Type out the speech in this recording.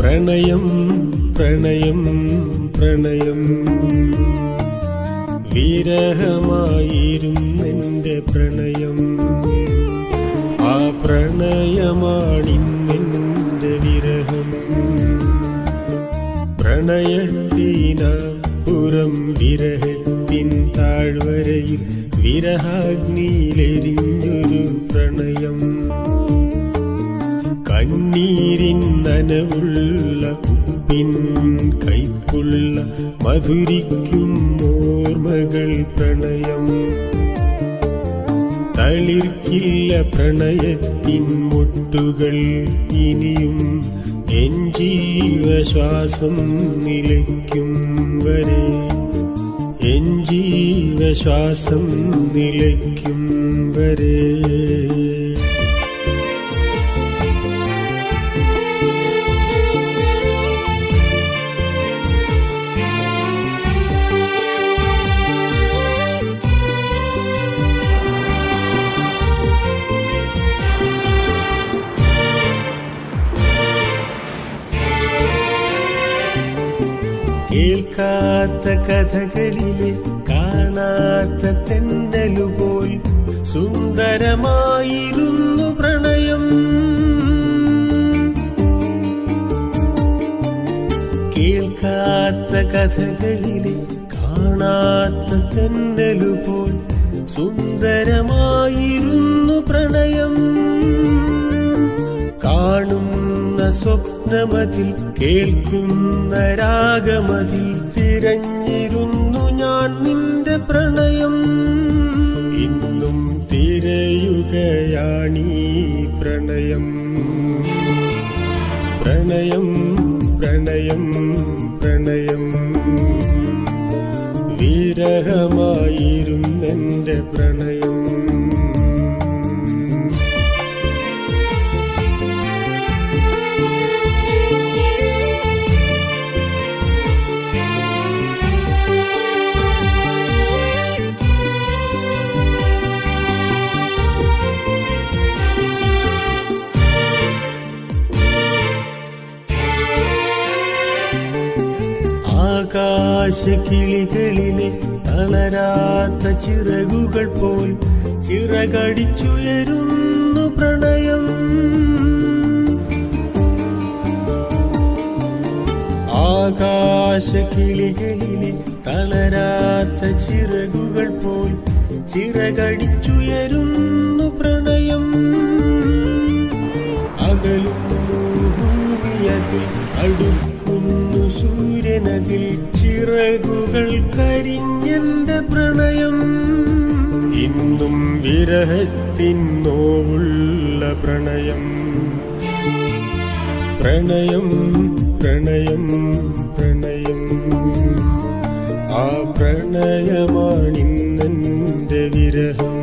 പ്രണയം പ്രണയം പ്രണയം. വിരഹമായിരുന്നെന്റെ പ്രണയം. ആ പ്രണയമാണിന്നെന്റെ വിരഹം. പ്രണയത്തിനപ്പുറം വിരഹത്തിൻ താഴ്വരയിൽ വിരഹാഗ്നിയിലെരിഞ്ഞൊരു പ്രണയം. കണ്ണീരിൻ നനവുള്ള ഉപ്പിൻ കൈപ്പുള്ള മധുരിക്കും ഓർമ്മകൾ പ്രണയം. തളിർക്കില്ല പ്രണയത്തിൻ മുട്ടുകൾ ഇനിയും എൻ ജീവശ്വാസം നിലയ്ക്കും വരെ. എൻ ജീവശ്വാസം നിലയ്ക്കും വരെ. കേൾക്കാത്ത കഥകളിലെ കാണാത്ത തെന്നലുപോൽ സുന്ദരമായിരുന്നു പ്രണയം. കേൾക്കാത്ത കഥകളിലെ കാണാത്ത തെന്നലുപോൽ സുന്ദരമായിരുന്നു പ്രണയം സ്വപ്നമതിൽ കേൾക്കുന്ന രാഗമതിൽ തിരഞ്ഞിരുന്നു ഞാൻ നിന്റെ പ്രണയം. ഇന്നും തിരയുകയാണീ പ്രണയം. പ്രണയം പ്രണയം പ്രണയം. വിരഹമായിരുന്നെന്റെ പ്രണയം. ആകാശകിളികളിലെ തളരാത്ത ചിറകുകൾ പോൽ ചിറകടിച്ചുയരുന്നു പ്രണയം. ആകാശകിളികളിലെ തളരാത്ത ചിറകുകൾ പോൽ ചിറകടിച്ചുയരുന്നു പ്രണയം. അകലുന്നു ഭൂമിയതിൽ അടുക്കുന്നു സൂര്യനതിൽ ചിറകുകൾ കരിഞ്ഞെന്റെ പ്രണയം. ഇന്നും വിരഹത്തിനോവുള്ള പ്രണയം. പ്രണയം പ്രണയം പ്രണയം. ആ പ്രണയമാണിന്നെന്റെ വിരഹം.